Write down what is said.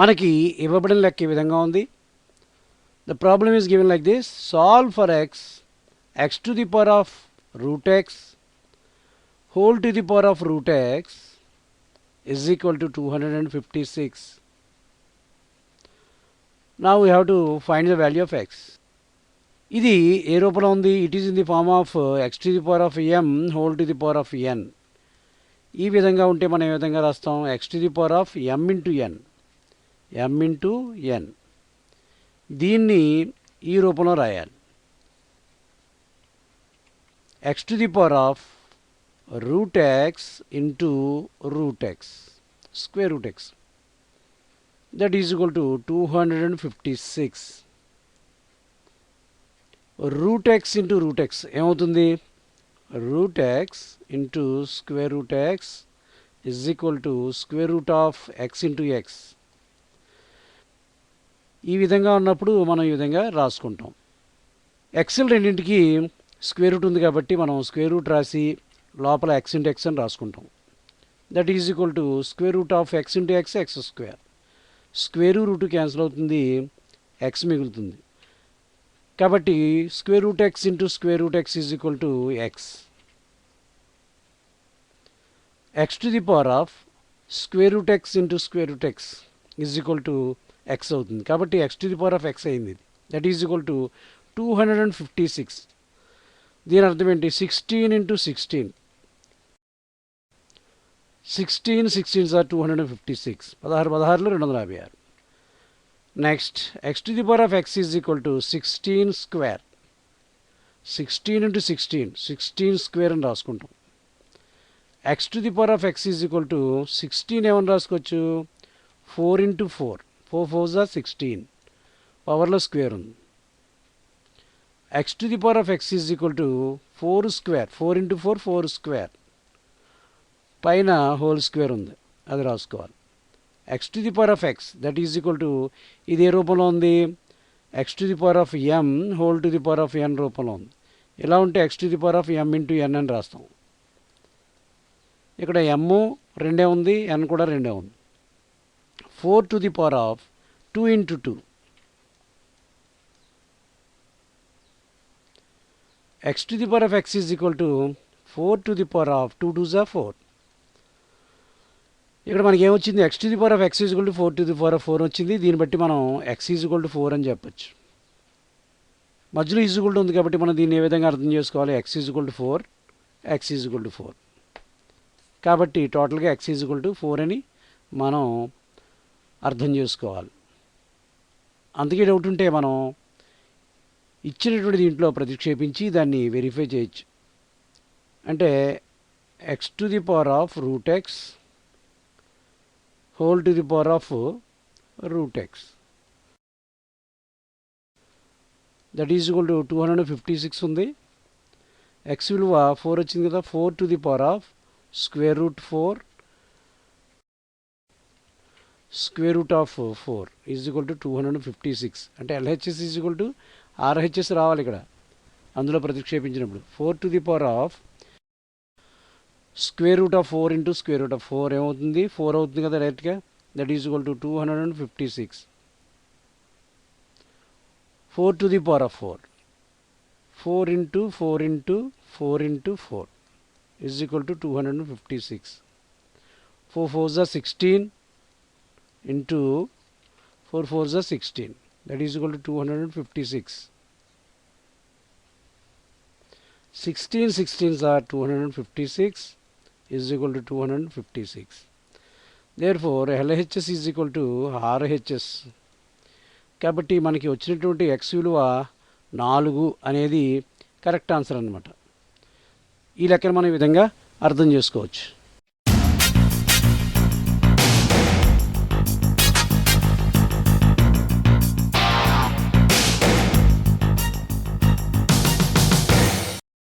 మనకి ఇవ్వబడిన లెక్క ఈ విధంగా ఉంది. The problem is given like this solve for X X to the power of root X whole to the power of root X is equal to 256. Now we have to find the value of x. ఇది ఏ రూపంలో ఉంది? It is in the form of X to the power of M whole to the power of N ఈ విధంగా ఉంటే మనం ఏ విధంగా రాస్తాం? X to the power of M into N M into N దీన్ని ఈ రూపంలో రాయాలి. X to the power of root X into root X square root X that is equal to two hundred and fifty six root X into root ఏమవుతుంది? Root X into square root X is equal to square root of X into X ఈ విధంగా ఉన్నప్పుడు మనం ఈ విధంగా రాసుకుంటాం. XL రెండింటికి square root ఉంది కాబట్టి మనం స్క్వేర్ రూట్ రాసి లోపల ఎక్స్ ఇంటూ ఎక్స్ అని రాసుకుంటాం. That is equal to square root of X into X X square square root cancel అవుతుంది ఎక్స్ మిగులుతుంది. కాబట్టి square root X into square root X is equal to X X to the power of square root X into square root X is equal to X అవుతుంది. కాబట్టి X to the power of X అయింది that is equal to two hundred and fifty six దీని అర్థం ఏంటి? Sixteen into sixteen sixteen sixteen sir two hundred and fifty six పదహారు పదహారులో రెండు వందల యాభై ఆరు. Next X to the power of X is equal to sixteen square sixteen into sixteen sixteen square అని రాసుకుంటాం. X to the power of X is equal to sixteen ఏమని రాసుకోవచ్చు? Four into four four four జా sixteen? పవర్లో square ఉంది. X to the power of X is equal to four square four into four four square పైన whole square ఉంది. అది రాసుకోవాలి. X to the power of X that is equal to ఇది ఏ రూపంలో ఉంది? X to the power of M whole to the power of N రూపంలో ఉంది. ఇలా ఉంటే X to the power of M into N అని రాస్తాం. ఇక్కడ ఎమ్ రెండే ఉంది ఎన్ కూడా రెండే ఉంది. Four to the power of two into two. X to the power of x is equal to 4 to the power of 2 two the 4 ఇక్కడ మనకి ఏమొచ్చింది? X to the power of X is to four to the power of four వచ్చింది. దీన్ని బట్టి మనం X is to four అని చెప్పొచ్చు. మధ్యలో ఈజ్ టు ఉంది కాబట్టి మనం దీన్ని ఏ విధంగా అర్థం చేసుకోవాలి? X is to four X is to four కాబట్టి టోటల్గా ఎక్స్ ఈజ్ టు ఫోర్ అని మనం అర్థం చేసుకోవాలి. అందుకే డౌట్ ఉంటే మనం ఇచ్చినటువంటి దీంట్లో ప్రతిక్షేపించి దాన్ని వెరిఫై చేయొచ్చు. అంటే X to the power of root X whole to the power of root X that is equal to two hundred fifty six ఉంది. ఎక్స్ విలువ ఫోర్ వచ్చింది కదా four to the power of square root four square root of four is equal to two hundred fifty six. అంటే LHS is equal to RHS రావాలి ఇక్కడ. అందులో ప్రతిక్షేపించినప్పుడు four to the power of square root of four into square root of four ఏమవుతుంది? Four అవుతుంది కదా డైరెక్ట్గా that is equal to two hundred and fifty six four to the power of four four into four into four into four is equal to two hundred and fifty six four four జా sixteen into four four జా sixteen that is equal to 256 16 16s are 256 is equal to 256 therefore LHS is equal to RHS కాబట్టి మనకి వచ్చినటువంటి X విలువ నాలుగు అనేది correct answer అనమాట ఈ లెక్కను మనం ఈ విధంగా అర్థం చేసుకోవచ్చు.